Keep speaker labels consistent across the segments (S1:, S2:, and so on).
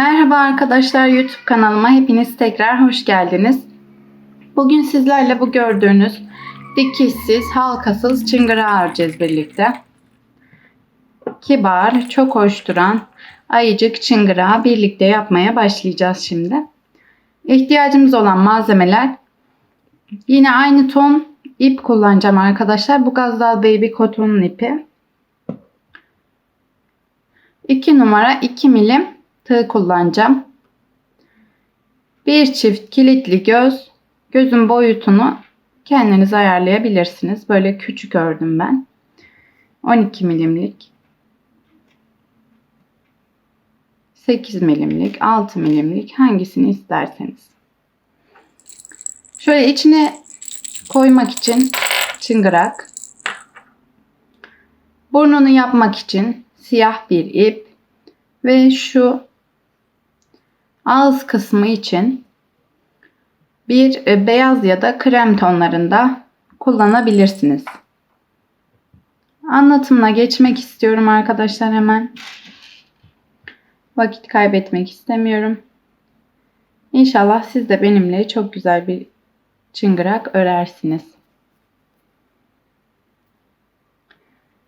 S1: Merhaba arkadaşlar YouTube kanalıma hepiniz tekrar hoş geldiniz. Bugün sizlerle bu gördüğünüz dikişsiz, halkasız çıngırağı öreceğiz birlikte. Kibar, çok hoş duran ayıcık çıngırağı birlikte yapmaya başlayacağız şimdi. İhtiyacımız olan malzemeler yine aynı ton ip kullanacağım arkadaşlar. Bu Gazdal Baby Cotton'un ipi. 2 numara 2 milim tığ kullanacağım. Bir çift kilitli göz. Gözün boyutunu kendiniz ayarlayabilirsiniz. Böyle küçük ördüm ben. 12 milimlik. 8 milimlik, 6 milimlik hangisini isterseniz. Şöyle içine koymak için çıngırak. Burnunu yapmak için siyah bir ip ve şu ağız kısmı için bir e, beyaz ya da krem tonlarında kullanabilirsiniz. Anlatımına geçmek istiyorum arkadaşlar hemen. Vakit kaybetmek istemiyorum. İnşallah siz de benimle çok güzel bir çıngırak örersiniz.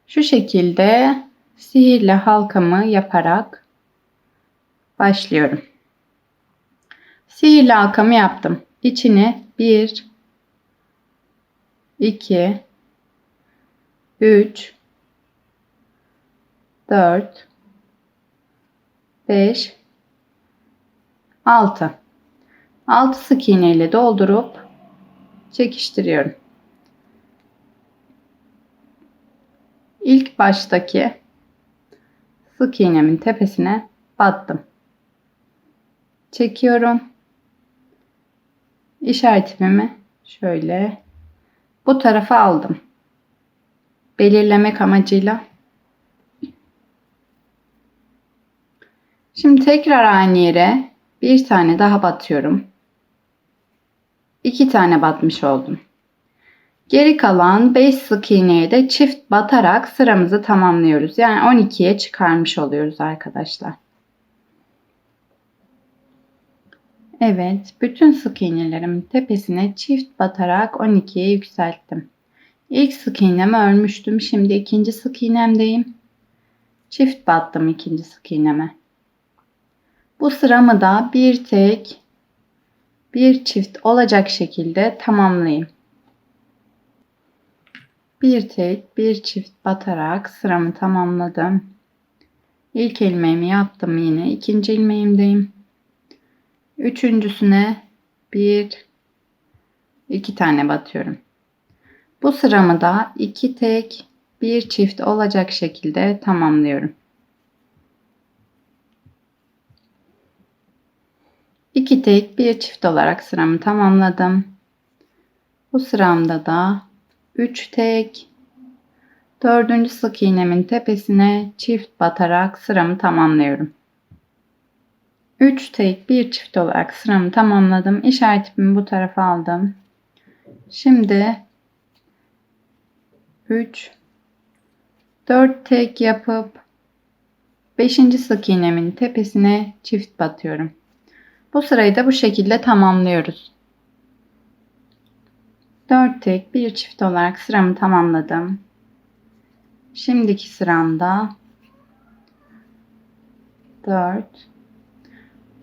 S1: Şu şekilde sihirli halkamı yaparak başlıyorum. Sihirli halkamı yaptım. İçine 1 2 3 4 5 6 6 sık iğne ile doldurup çekiştiriyorum. İlk baştaki sık iğnemin tepesine battım. Çekiyorum. İşaretimi şöyle bu tarafa aldım. Belirlemek amacıyla. Şimdi tekrar aynı yere bir tane daha batıyorum. İki tane batmış oldum. Geri kalan 5 sık iğneye de çift batarak sıramızı tamamlıyoruz. Yani 12'ye çıkarmış oluyoruz arkadaşlar. Evet, bütün sık iğnelerimin tepesine çift batarak 12'ye yükselttim. İlk sık iğnemi örmüştüm. Şimdi ikinci sık iğnemdeyim. Çift battım ikinci sık iğneme. Bu sıramı da bir tek bir çift olacak şekilde tamamlayayım. Bir tek bir çift batarak sıramı tamamladım. İlk ilmeğimi yaptım yine. ikinci ilmeğimdeyim. Üçüncüsüne bir iki tane batıyorum. Bu sıramı da iki tek bir çift olacak şekilde tamamlıyorum. İki tek bir çift olarak sıramı tamamladım. Bu sıramda da 3 tek dördüncü sık iğnemin tepesine çift batarak sıramı tamamlıyorum. 3 tek bir çift olarak sıramı tamamladım. İşaretimi bu tarafa aldım. Şimdi 3 4 tek yapıp 5. sık iğnemin tepesine çift batıyorum. Bu sırayı da bu şekilde tamamlıyoruz. 4 tek bir çift olarak sıramı tamamladım. Şimdiki sıramda 4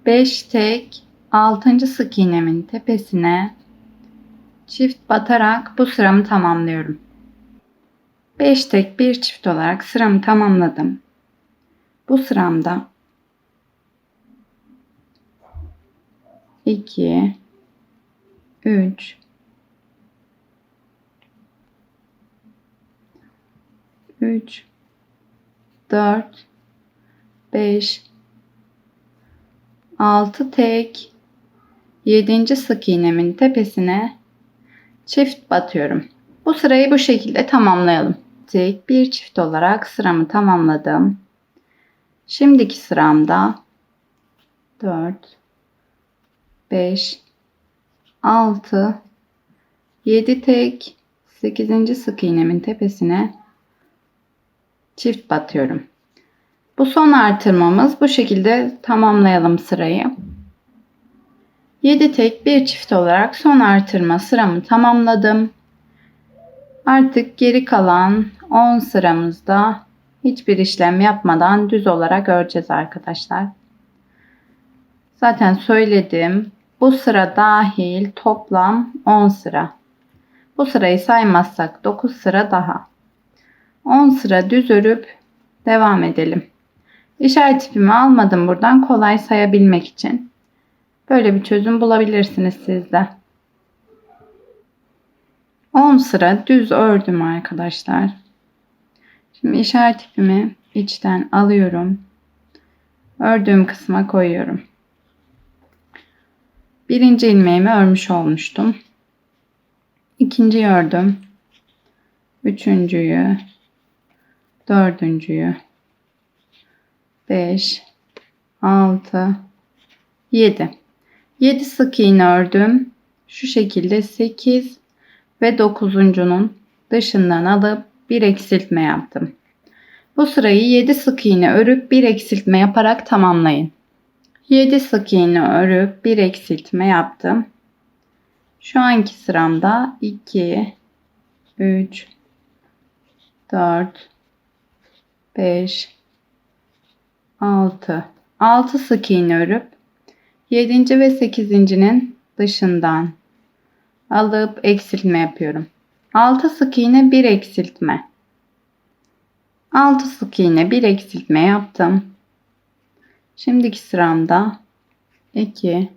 S1: 5 tek 6. sık iğnemin tepesine çift batarak bu sıramı tamamlıyorum. 5 tek bir çift olarak sıramı tamamladım. Bu sıramda 2 3 3 4 5 6 tek 7. sık iğnemin tepesine çift batıyorum. Bu sırayı bu şekilde tamamlayalım. Tek bir çift olarak sıramı tamamladım. Şimdiki sıramda 4 5 6 7 tek 8. sık iğnemin tepesine çift batıyorum. Bu son artırmamız. Bu şekilde tamamlayalım sırayı. 7 tek bir çift olarak son artırma sıramı tamamladım. Artık geri kalan 10 sıramızda hiçbir işlem yapmadan düz olarak öreceğiz arkadaşlar. Zaten söyledim. Bu sıra dahil toplam 10 sıra. Bu sırayı saymazsak 9 sıra daha. 10 sıra düz örüp devam edelim. İşaret ipimi almadım buradan kolay sayabilmek için. Böyle bir çözüm bulabilirsiniz siz de. 10 sıra düz ördüm arkadaşlar. Şimdi işaret ipimi içten alıyorum. Ördüğüm kısma koyuyorum. Birinci ilmeğimi örmüş olmuştum. İkinciyi ördüm. Üçüncüyü. Dördüncüyü. Beş. Altı. Yedi. Yedi sık iğne ördüm. Şu şekilde sekiz ve dokuzuncunun dışından alıp bir eksiltme yaptım. Bu sırayı 7 sık iğne örüp bir eksiltme yaparak tamamlayın. 7 sık iğne örüp bir eksiltme yaptım. Şu anki sıramda 2 3 4 5 6 6 sık iğne örüp 7. ve 8.'nin dışından alıp eksiltme yapıyorum. 6 sık iğne 1 eksiltme. 6 sık iğne 1 eksiltme yaptım. Şimdiki sıramda 2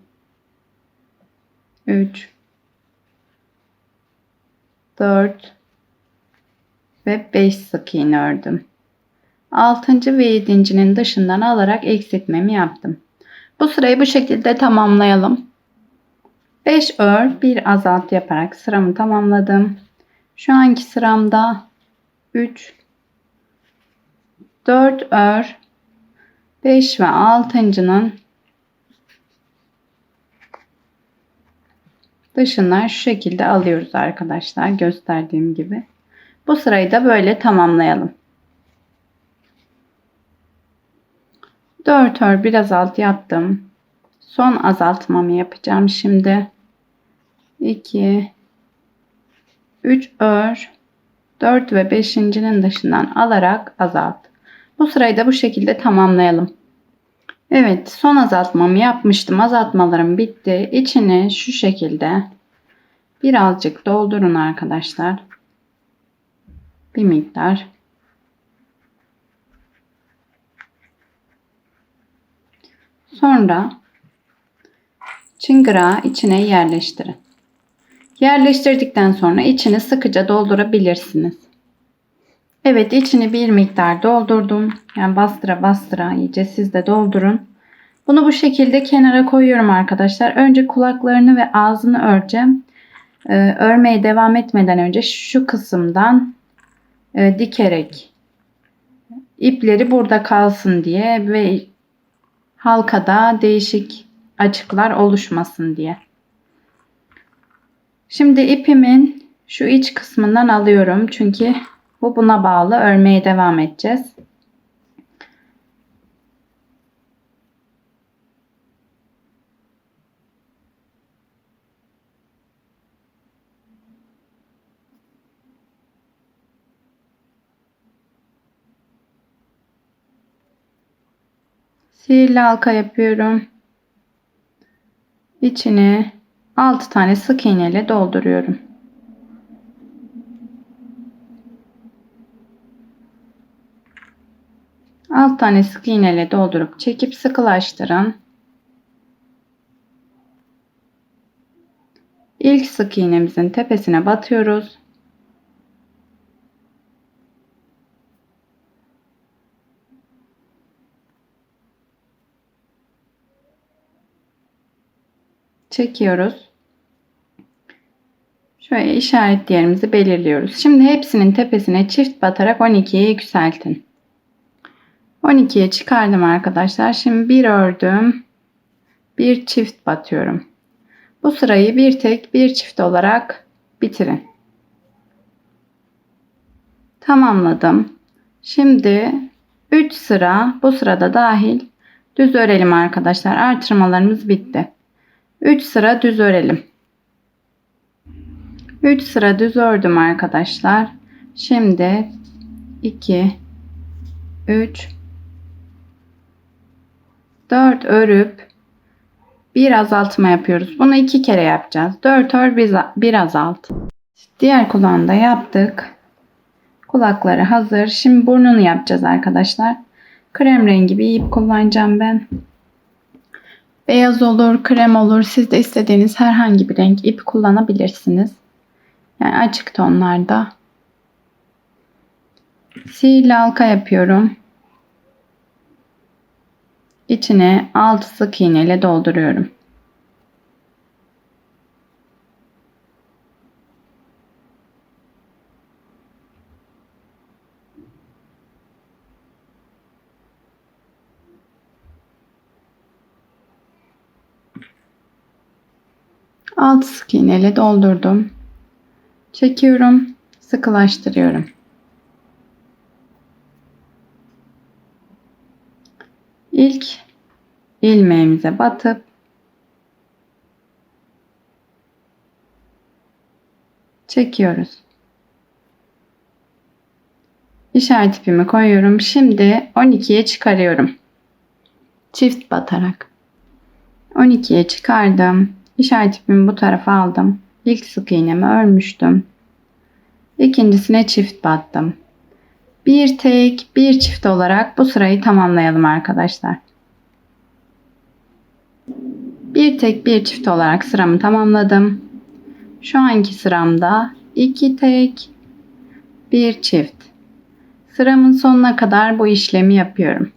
S1: 3 4 ve 5 sık iğne ördüm. 6. ve 7.'nin dışından alarak eksiltmemi yaptım. Bu sırayı bu şekilde tamamlayalım. 5 ör, 1 azalt yaparak sıramı tamamladım. Şu anki sıramda 3 4 ör 5 ve 6.'nın dışından şu şekilde alıyoruz arkadaşlar gösterdiğim gibi. Bu sırayı da böyle tamamlayalım. 4 ör bir azalt yaptım. Son azaltmamı yapacağım şimdi. 2 3 ör 4 ve 5.'nin dışından alarak azalt. Bu sırayı da bu şekilde tamamlayalım. Evet son azaltmamı yapmıştım. Azaltmalarım bitti. İçini şu şekilde birazcık doldurun arkadaşlar. Bir miktar. Sonra çıngırağı içine yerleştirin. Yerleştirdikten sonra içini sıkıca doldurabilirsiniz. Evet içini bir miktar doldurdum. Yani bastıra bastıra iyice siz de doldurun. Bunu bu şekilde kenara koyuyorum arkadaşlar. Önce kulaklarını ve ağzını öreceğim. Ee, örmeye devam etmeden önce şu kısımdan e, dikerek ipleri burada kalsın diye ve halkada değişik açıklar oluşmasın diye. Şimdi ipimin şu iç kısmından alıyorum. Çünkü bu buna bağlı örmeye devam edeceğiz. Sihirli halka yapıyorum. İçine 6 tane sık iğne ile dolduruyorum. Alt tane sık iğne ile doldurup çekip sıkılaştırın. İlk sık iğnemizin tepesine batıyoruz. Çekiyoruz. Şöyle işaret yerimizi belirliyoruz. Şimdi hepsinin tepesine çift batarak 12'ye yükseltin. 12'ye çıkardım arkadaşlar. Şimdi bir ördüm. Bir çift batıyorum. Bu sırayı bir tek bir çift olarak bitirin. Tamamladım. Şimdi 3 sıra bu sırada dahil düz örelim arkadaşlar. Artırmalarımız bitti. 3 sıra düz örelim. 3 sıra düz ördüm arkadaşlar. Şimdi 2 3 4 örüp bir azaltma yapıyoruz. Bunu iki kere yapacağız. 4 ör bir azalt. Diğer kulağını yaptık. Kulakları hazır. Şimdi burnunu yapacağız arkadaşlar. Krem rengi bir ip kullanacağım ben. Beyaz olur, krem olur. Siz de istediğiniz herhangi bir renk ip kullanabilirsiniz. Yani açık tonlarda. Sihirli halka yapıyorum. İçine 6 sık iğne ile dolduruyorum. Alt sık iğne ile doldurdum. Çekiyorum, sıkılaştırıyorum. İlk ilmeğimize batıp çekiyoruz. İşaret ipimi koyuyorum. Şimdi 12'ye çıkarıyorum. Çift batarak. 12'ye çıkardım. İşaret bu tarafa aldım. İlk sık iğnemi örmüştüm. İkincisine çift battım. Bir tek, bir çift olarak bu sırayı tamamlayalım arkadaşlar. Bir tek, bir çift olarak sıramı tamamladım. Şu anki sıramda iki tek, bir çift. Sıramın sonuna kadar bu işlemi yapıyorum.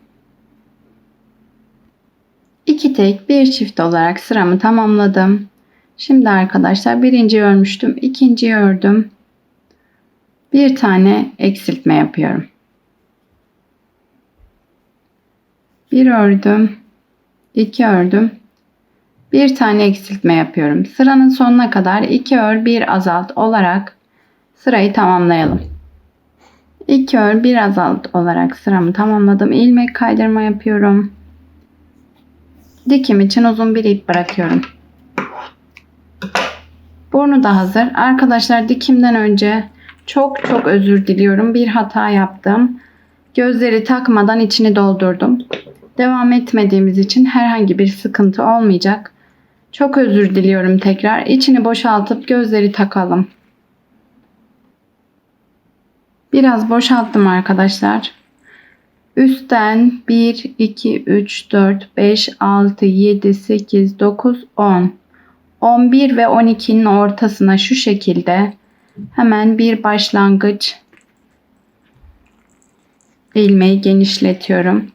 S1: İki tek, bir çift olarak sıramı tamamladım. Şimdi arkadaşlar birinci örmüştüm, ikinci ördüm bir tane eksiltme yapıyorum. Bir ördüm, iki ördüm, bir tane eksiltme yapıyorum. Sıranın sonuna kadar iki ör, bir azalt olarak sırayı tamamlayalım. İki ör, bir azalt olarak sıramı tamamladım. İlmek kaydırma yapıyorum. Dikim için uzun bir ip bırakıyorum. Burnu da hazır. Arkadaşlar dikimden önce çok çok özür diliyorum. Bir hata yaptım. Gözleri takmadan içini doldurdum. Devam etmediğimiz için herhangi bir sıkıntı olmayacak. Çok özür diliyorum tekrar. İçini boşaltıp gözleri takalım. Biraz boşalttım arkadaşlar. Üstten 1, 2, 3, 4, 5, 6, 7, 8, 9, 10. 11 ve 12'nin ortasına şu şekilde Hemen bir başlangıç ilmeği genişletiyorum.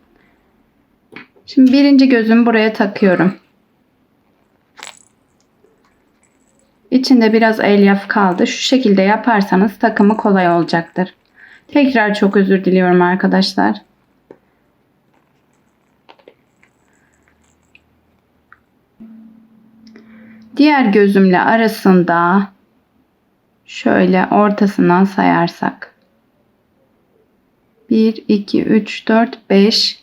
S1: Şimdi birinci gözümü buraya takıyorum. İçinde biraz elyaf kaldı. Şu şekilde yaparsanız takımı kolay olacaktır. Tekrar çok özür diliyorum arkadaşlar. Diğer gözümle arasında şöyle ortasından sayarsak 1 2 3 4 5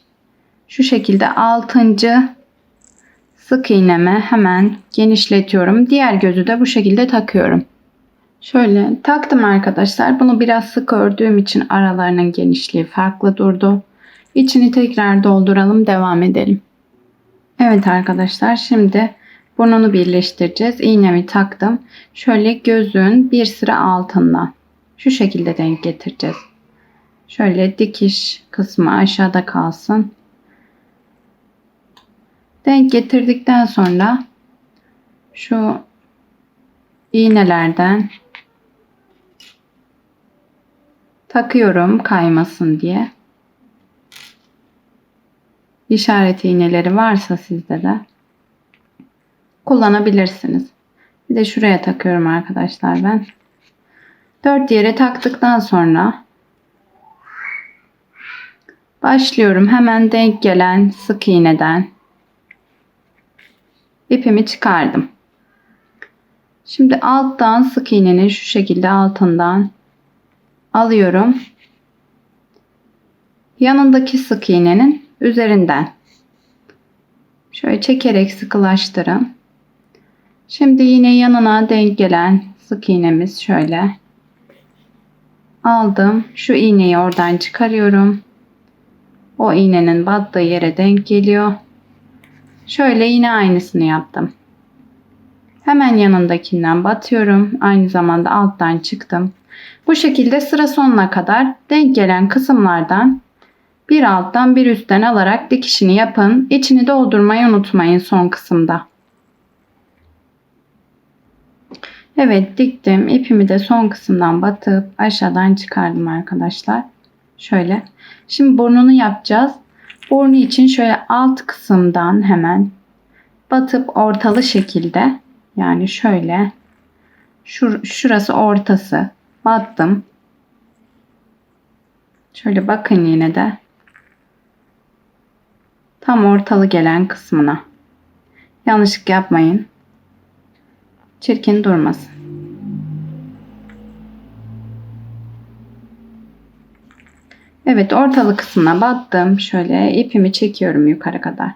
S1: şu şekilde 6. sık iğneme hemen genişletiyorum. Diğer gözü de bu şekilde takıyorum. Şöyle taktım arkadaşlar. Bunu biraz sık ördüğüm için aralarının genişliği farklı durdu. İçini tekrar dolduralım, devam edelim. Evet arkadaşlar, şimdi Burnunu birleştireceğiz. İğnemi taktım. Şöyle gözün bir sıra altından şu şekilde denk getireceğiz. Şöyle dikiş kısmı aşağıda kalsın. Denk getirdikten sonra şu iğnelerden takıyorum kaymasın diye. İşaret iğneleri varsa sizde de kullanabilirsiniz. Bir de şuraya takıyorum arkadaşlar ben. Dört yere taktıktan sonra başlıyorum. Hemen denk gelen sık iğneden ipimi çıkardım. Şimdi alttan sık iğnenin şu şekilde altından alıyorum. yanındaki sık iğnenin üzerinden şöyle çekerek sıkılaştırın. Şimdi yine yanına denk gelen sık iğnemiz şöyle aldım. Şu iğneyi oradan çıkarıyorum. O iğnenin battığı yere denk geliyor. Şöyle yine aynısını yaptım. Hemen yanındakinden batıyorum. Aynı zamanda alttan çıktım. Bu şekilde sıra sonuna kadar denk gelen kısımlardan bir alttan bir üstten alarak dikişini yapın. İçini doldurmayı unutmayın son kısımda. Evet diktim. İpimi de son kısımdan batıp aşağıdan çıkardım arkadaşlar. Şöyle. Şimdi burnunu yapacağız. Burnu için şöyle alt kısımdan hemen batıp ortalı şekilde yani şöyle şur şurası ortası battım. Şöyle bakın yine de tam ortalı gelen kısmına. Yanlışlık yapmayın. Çirkin durmasın. Evet ortalı kısmına battım. Şöyle ipimi çekiyorum yukarı kadar.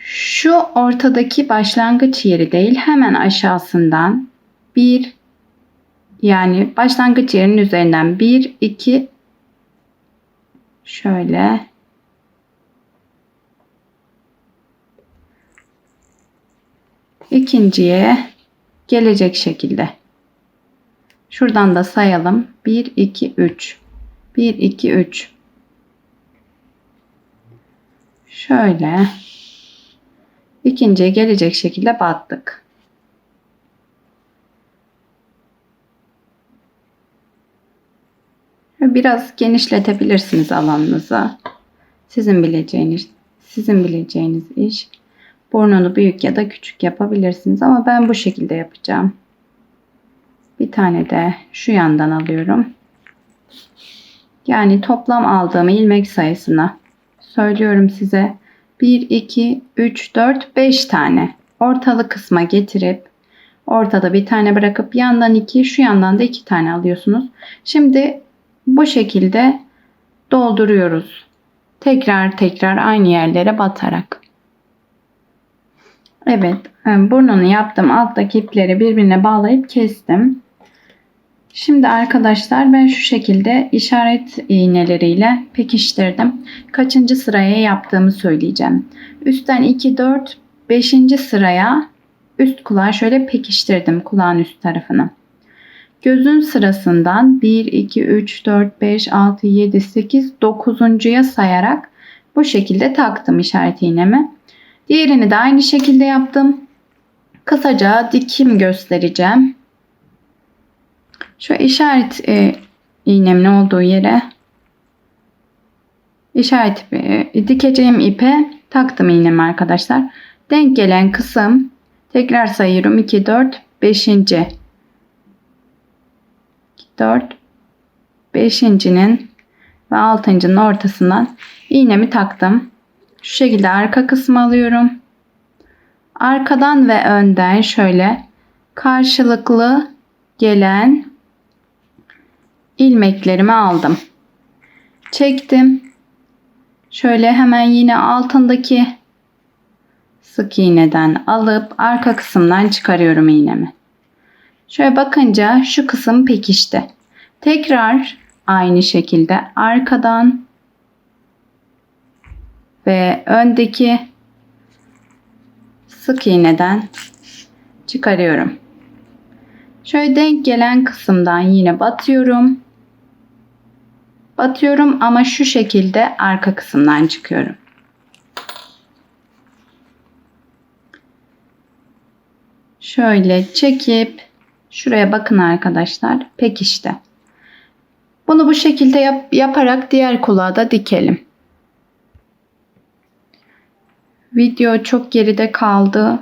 S1: Şu ortadaki başlangıç yeri değil hemen aşağısından bir yani başlangıç yerinin üzerinden bir iki şöyle ikinciye gelecek şekilde. Şuradan da sayalım. 1 2 3. 1 2 3. Şöyle ikinciye gelecek şekilde battık. Biraz genişletebilirsiniz alanınızı. Sizin bileceğiniz sizin bileceğiniz iş. Burnunu büyük ya da küçük yapabilirsiniz ama ben bu şekilde yapacağım. Bir tane de şu yandan alıyorum. Yani toplam aldığım ilmek sayısına söylüyorum size. 1, 2, 3, 4, 5 tane ortalı kısma getirip ortada bir tane bırakıp yandan 2 şu yandan da 2 tane alıyorsunuz. Şimdi bu şekilde dolduruyoruz. Tekrar tekrar aynı yerlere batarak. Evet burnunu yaptım. Alttaki ipleri birbirine bağlayıp kestim. Şimdi arkadaşlar ben şu şekilde işaret iğneleriyle pekiştirdim. Kaçıncı sıraya yaptığımı söyleyeceğim. Üstten 2, 4, 5. sıraya üst kulağı şöyle pekiştirdim kulağın üst tarafını. Gözün sırasından 1, 2, 3, 4, 5, 6, 7, 8, 9.ya sayarak bu şekilde taktım işaret iğnemi. Diğerini de aynı şekilde yaptım. Kısaca dikim göstereceğim. Şu işaret e, iğnemin olduğu yere işaret e, dikeceğim ipe taktım iğnemi arkadaşlar. Denk gelen kısım tekrar sayıyorum 2 4 5. 4 5.'nin ve 6.'nın ortasından iğnemi taktım. Şu şekilde arka kısmı alıyorum. Arkadan ve önden şöyle karşılıklı gelen ilmeklerimi aldım. Çektim. Şöyle hemen yine altındaki sık iğneden alıp arka kısımdan çıkarıyorum iğnemi. Şöyle bakınca şu kısım pekişti. Tekrar aynı şekilde arkadan ve öndeki sık iğneden çıkarıyorum. Şöyle denk gelen kısımdan yine batıyorum. Batıyorum ama şu şekilde arka kısımdan çıkıyorum. Şöyle çekip şuraya bakın arkadaşlar. Pekişti. Bunu bu şekilde yap, yaparak diğer kulağa da dikelim. Video çok geride kaldı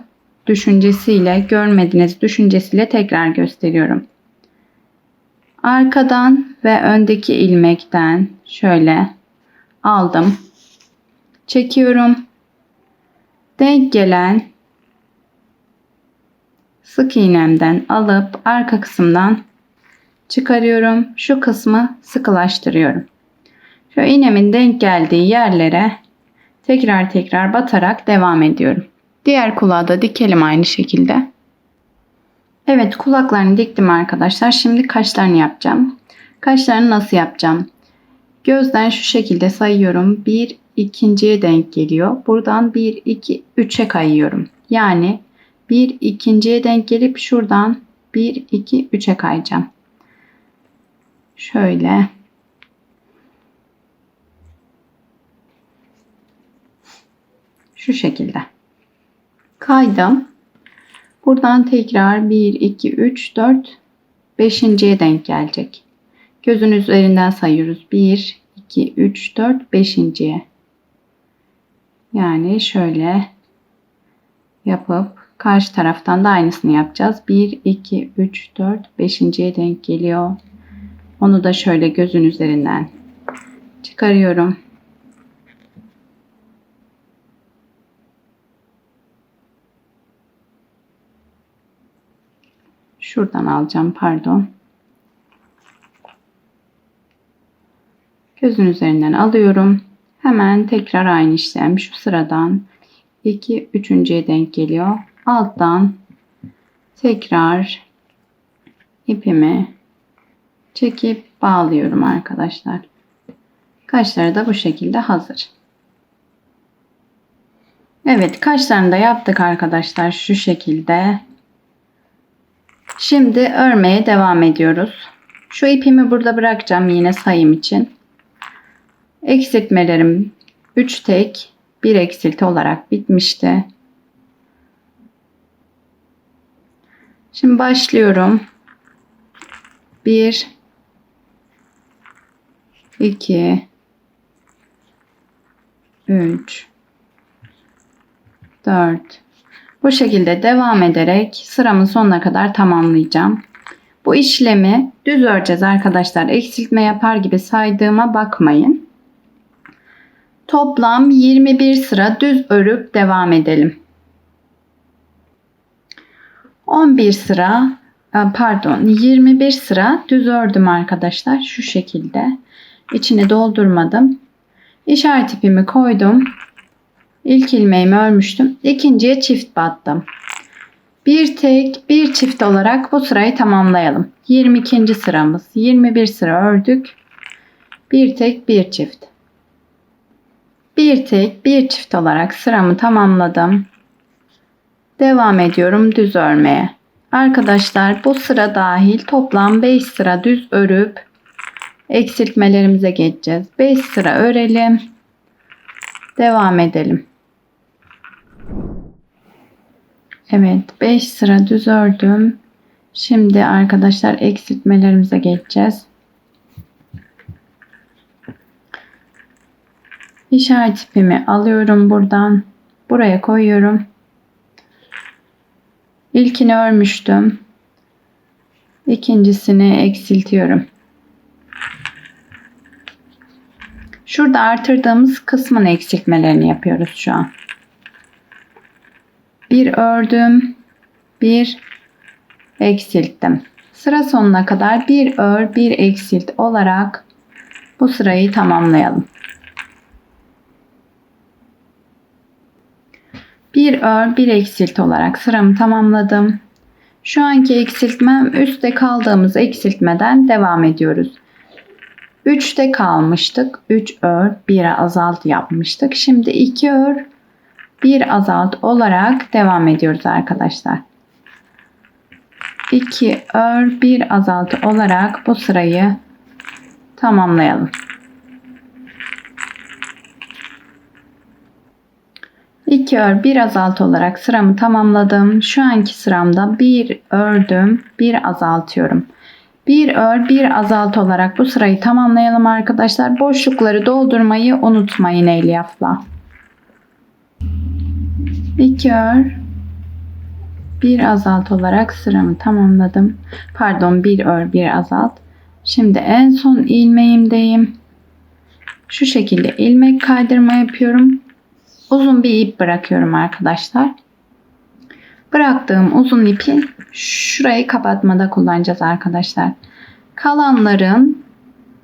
S1: düşüncesiyle, görmediğiniz düşüncesiyle tekrar gösteriyorum. Arkadan ve öndeki ilmekten şöyle aldım. Çekiyorum. Denk gelen sık iğnemden alıp arka kısımdan çıkarıyorum. Şu kısmı sıkılaştırıyorum. Şu iğnemin denk geldiği yerlere tekrar tekrar batarak devam ediyorum. Diğer kulağı da dikelim aynı şekilde. Evet kulaklarını diktim arkadaşlar. Şimdi kaşlarını yapacağım. Kaşlarını nasıl yapacağım? Gözden şu şekilde sayıyorum. 1 ikinciye denk geliyor. Buradan 1 2 3'e kayıyorum. Yani 1 ikinciye denk gelip şuradan 1 2 3'e kayacağım. Şöyle şu şekilde. Kaydım. Buradan tekrar 1 2 3 4 5.ye denk gelecek. Gözün üzerinden sayıyoruz. 1 2 3 4 5.ye. Yani şöyle yapıp karşı taraftan da aynısını yapacağız. 1 2 3 4 5.ye denk geliyor. Onu da şöyle gözün üzerinden çıkarıyorum. Şuradan alacağım pardon. Gözün üzerinden alıyorum. Hemen tekrar aynı işlem şu sıradan 2 üçüncüye denk geliyor. Alttan tekrar ipimi çekip bağlıyorum arkadaşlar. Kaşları da bu şekilde hazır. Evet kaşlarını da yaptık arkadaşlar şu şekilde. Şimdi örmeye devam ediyoruz. Şu ipimi burada bırakacağım yine sayım için. Eksiltmelerim 3 tek 1 eksilti olarak bitmişti. Şimdi başlıyorum. 1 2 3 4 bu şekilde devam ederek sıramın sonuna kadar tamamlayacağım. Bu işlemi düz öreceğiz arkadaşlar. Eksiltme yapar gibi saydığıma bakmayın. Toplam 21 sıra düz örüp devam edelim. 11 sıra e, pardon 21 sıra düz ördüm arkadaşlar şu şekilde. İçini doldurmadım. İşaret ipimi koydum. İlk ilmeğimi örmüştüm. İkinciye çift battım. Bir tek bir çift olarak bu sırayı tamamlayalım. 22. sıramız. 21 sıra ördük. Bir tek bir çift. Bir tek bir çift olarak sıramı tamamladım. Devam ediyorum düz örmeye. Arkadaşlar bu sıra dahil toplam 5 sıra düz örüp eksiltmelerimize geçeceğiz. 5 sıra örelim. Devam edelim. Evet 5 sıra düz ördüm. Şimdi arkadaşlar eksiltmelerimize geçeceğiz. İşaret ipimi alıyorum buradan. Buraya koyuyorum. İlkini örmüştüm. İkincisini eksiltiyorum. Şurada artırdığımız kısmın eksiltmelerini yapıyoruz şu an. Bir ördüm, bir eksilttim. Sıra sonuna kadar bir ör, bir eksilt olarak bu sırayı tamamlayalım. Bir ör, bir eksilt olarak sıramı tamamladım. Şu anki eksiltmem üstte kaldığımız eksiltmeden devam ediyoruz. 3'te kalmıştık. 3 ör, 1'e azalt yapmıştık. Şimdi 2 ör, 1 azalt olarak devam ediyoruz arkadaşlar. 2 ör, 1 azalt olarak bu sırayı tamamlayalım. 2 ör, 1 azalt olarak sıramı tamamladım. Şu anki sıramda 1 ördüm, 1 azaltıyorum. Bir ör bir azalt olarak bu sırayı tamamlayalım arkadaşlar. Boşlukları doldurmayı unutmayın elyafla. 2 ör bir azalt olarak sıramı tamamladım. Pardon bir ör bir azalt. Şimdi en son ilmeğimdeyim. Şu şekilde ilmek kaydırma yapıyorum. Uzun bir ip bırakıyorum arkadaşlar. Bıraktığım uzun ipi şurayı kapatmada kullanacağız arkadaşlar. Kalanların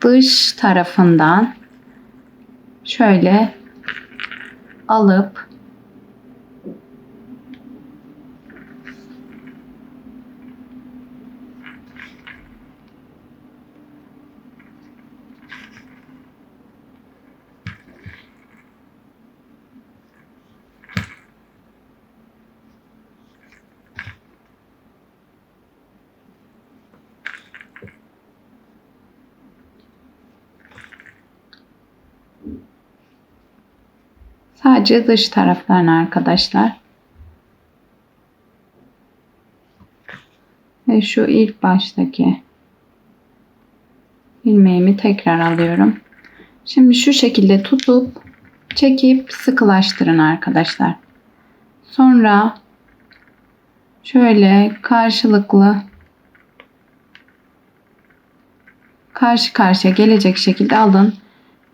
S1: dış tarafından şöyle alıp Sadece dış taraflarına arkadaşlar. Ve şu ilk baştaki ilmeğimi tekrar alıyorum. Şimdi şu şekilde tutup çekip sıkılaştırın arkadaşlar. Sonra şöyle karşılıklı karşı karşıya gelecek şekilde alın.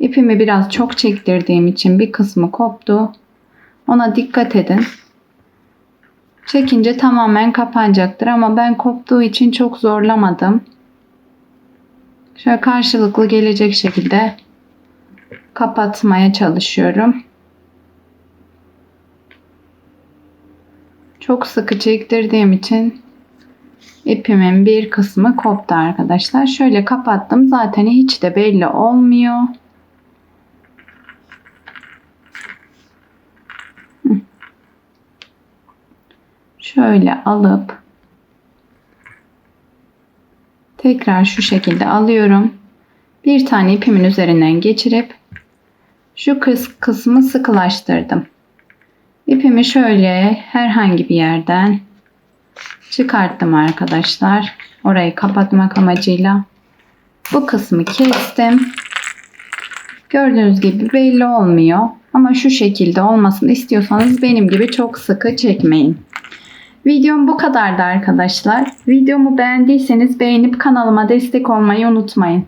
S1: İpimi biraz çok çektirdiğim için bir kısmı koptu. Ona dikkat edin. Çekince tamamen kapanacaktır ama ben koptuğu için çok zorlamadım. Şöyle karşılıklı gelecek şekilde kapatmaya çalışıyorum. Çok sıkı çektirdiğim için ipimin bir kısmı koptu arkadaşlar. Şöyle kapattım. Zaten hiç de belli olmuyor. Şöyle alıp tekrar şu şekilde alıyorum. Bir tane ipimin üzerinden geçirip şu kıs kısmı sıkılaştırdım. İpimi şöyle herhangi bir yerden çıkarttım arkadaşlar. Orayı kapatmak amacıyla. Bu kısmı kestim. Gördüğünüz gibi belli olmuyor. Ama şu şekilde olmasını istiyorsanız benim gibi çok sıkı çekmeyin. Videom bu kadardı arkadaşlar. Videomu beğendiyseniz beğenip kanalıma destek olmayı unutmayın.